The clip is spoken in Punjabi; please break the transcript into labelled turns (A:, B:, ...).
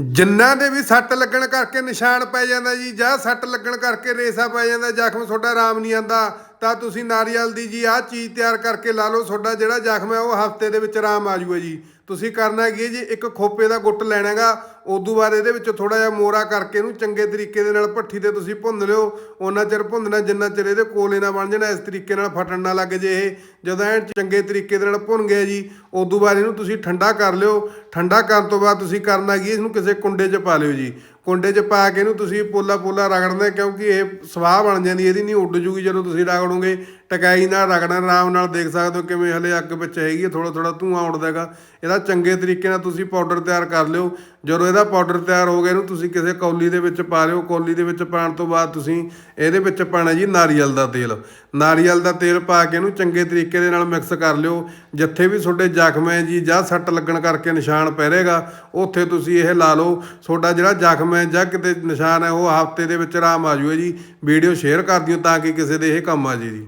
A: ਜਿੰਨਾਂ ਦੇ ਵੀ ਸੱਟ ਲੱਗਣ ਕਰਕੇ ਨਿਸ਼ਾਨ ਪੈ ਜਾਂਦਾ ਜੀ ਜਾਂ ਸੱਟ ਲੱਗਣ ਕਰਕੇ ਰੇਸਾ ਪੈ ਜਾਂਦਾ, ਜ਼ਖਮ ਤੁਹਾਡਾ ਆਰਾਮ ਨਹੀਂ ਆਂਦਾ ਤਾਂ ਤੁਸੀਂ ਨਾਰੀਅਲ ਦੀ ਜੀ ਆਹ ਚੀਜ਼ ਤਿਆਰ ਕਰਕੇ ਲਾ ਲਓ, ਤੁਹਾਡਾ ਜਿਹੜਾ ਜ਼ਖਮ ਹੈ ਉਹ ਹਫ਼ਤੇ ਦੇ ਵਿੱਚ ਆਰਾਮ ਆ ਜਾਊਗਾ ਜੀ। ਤੁਸੀਂ ਕਰਨਾ ਕੀ ਹੈ ਜੀ, ਇੱਕ ਖੋਪੇ ਦਾ ਗੁੱਟ ਲੈਣਾਗਾ ਉਦੋਂ ਬਾਅਦ ਇਹਦੇ ਵਿੱਚ ਥੋੜਾ ਜਿਹਾ ਮੋਰਾ ਕਰਕੇ ਇਹਨੂੰ ਚੰਗੇ ਤਰੀਕੇ ਦੇ ਨਾਲ ਭੱਠੀ ਤੇ ਤੁਸੀਂ ਭੁੰਨ ਲਿਓ। ਉਹਨਾਂ ਚਿਰ ਭੁੰਨਣਾ, ਜਿੰਨਾ ਚਿਰ ਇਹਦੇ ਕੋਲੇ ਨਾ ਬਣ ਜਾਣਾ, ਇਸ ਤਰੀਕੇ ਨਾਲ ਫਟਣ ਨਾ ਲੱਗ ਜੇ ਇਹ। ਜਦੋਂ ਇਹ ਚੰਗੇ ਤਰੀਕੇ ਦੇ ਨਾਲ ਭੁੰਨ ਗਿਆ ਜੀ ਉਦੋਂ ਬਾਅਦ ਇਹਨੂੰ ਤੁਸੀਂ ਠੰਡਾ ਕਰ ਲਿਓ। ਠੰਡਾ ਕਰਨ ਤੋਂ ਬਾਅਦ ਤੁਸੀਂ ਕਰਨਾ ਕੀ ਇਹਨੂੰ ਕਿਸੇ ਕੁੰਡੇ 'ਚ ਪਾ ਲਿਓ ਜੀ। ਕੁੰਡੇ 'ਚ ਪਾ ਕੇ ਇਹਨੂੰ ਤੁਸੀਂ ਪੋਲਾ ਪੋਲਾ ਰਗੜਨਾ ਕਿਉਂਕਿ ਇਹ ਸਵਾਹ ਬਣ ਜਾਂਦੀ ਇਹਦੀ ਨਹੀਂ ਉੱਡ ਜੂਗੀ ਜਦੋਂ ਤੁਸੀਂ ਰਗੜੋਗੇ। ਟਕਾਈ ਨਾਲ ਰਗੜਨਾ, ਆਰਾਮ ਨਾਲ ਦੇਖ ਸਕਦੇ ਹੋ ਕਿਵੇਂ ਹਲੇ ਅੱਗ ਵਿੱਚ ਹੈਗੀ ਥੋੜਾ ਥੋੜਾ ਧੂਆਂ ਉੱਡਦਾ ਹੈਗਾ। ਇਹਦਾ ਚੰਗੇ ਤਰੀਕੇ ਨਾਲ ਤੁਸੀਂ ਪਾਊਡਰ ਤਿਆਰ ਕਰ ਲਿਓ। ਜਦੋਂ ਇਹਦਾ ਪਾਊਡਰ ਤਿਆਰ ਹੋ ਗਿਆ, ਇਹਨੂੰ ਤੁਸੀਂ ਕਿਸੇ ਕੌਲੀ ਦੇ ਵਿੱਚ ਪਾ ਲਿਓ। ਕੌਲੀ ਦੇ ਵਿੱਚ ਪਾਉਣ ਤੋਂ ਬਾਅਦ ਤੁਸੀਂ ਇਹਦੇ ਵਿੱਚ ਪਾਣਾ ਜੀ ਨਾਰੀਅਲ ਦਾ ਤੇਲ। ਨਾਰੀਅਲ ਦਾ ਤੇਲ ਪਾ ਕੇ ਇਹਨੂੰ ਚੰਗੇ ਤਰੀਕੇ ਦੇ ਨਾਲ ਮਿਕਸ ਕਰ ਲਿਓ। ਜਿੱਥੇ ਵੀ ਤੁਹਾਡੇ ਜ਼ਖਮ ਹੈ ਜੀ ਜਾਂ ਸੱਟ ਲੱਗਣ ਕਰਕੇ ਨਿਸ਼ਾਨ ਪੈ ਰਹੇਗਾ, ਉੱਥੇ ਤੁਸੀਂ ਇਹ ਲਾ ਲਓ। ਤੁਹਾਡਾ ਜਿਹੜਾ ਜ਼ਖਮ ਹੈ ਜਾਂ ਕਿਤੇ ਨਿਸ਼ਾਨ ਹੈ, ਉਹ ਹਫ਼ਤੇ ਦੇ ਵਿੱਚ ਆਰਾਮ ਆ ਜੂਏ ਜੀ। ਵੀਡੀਓ ਸ਼ੇਅਰ ਕਰ ਦਿਓ ਤਾਂ ਕਿ ਕਿਸੇ ਦੇ ਇਹ ਕੰਮ ਆ ਜੇ ਜੀ।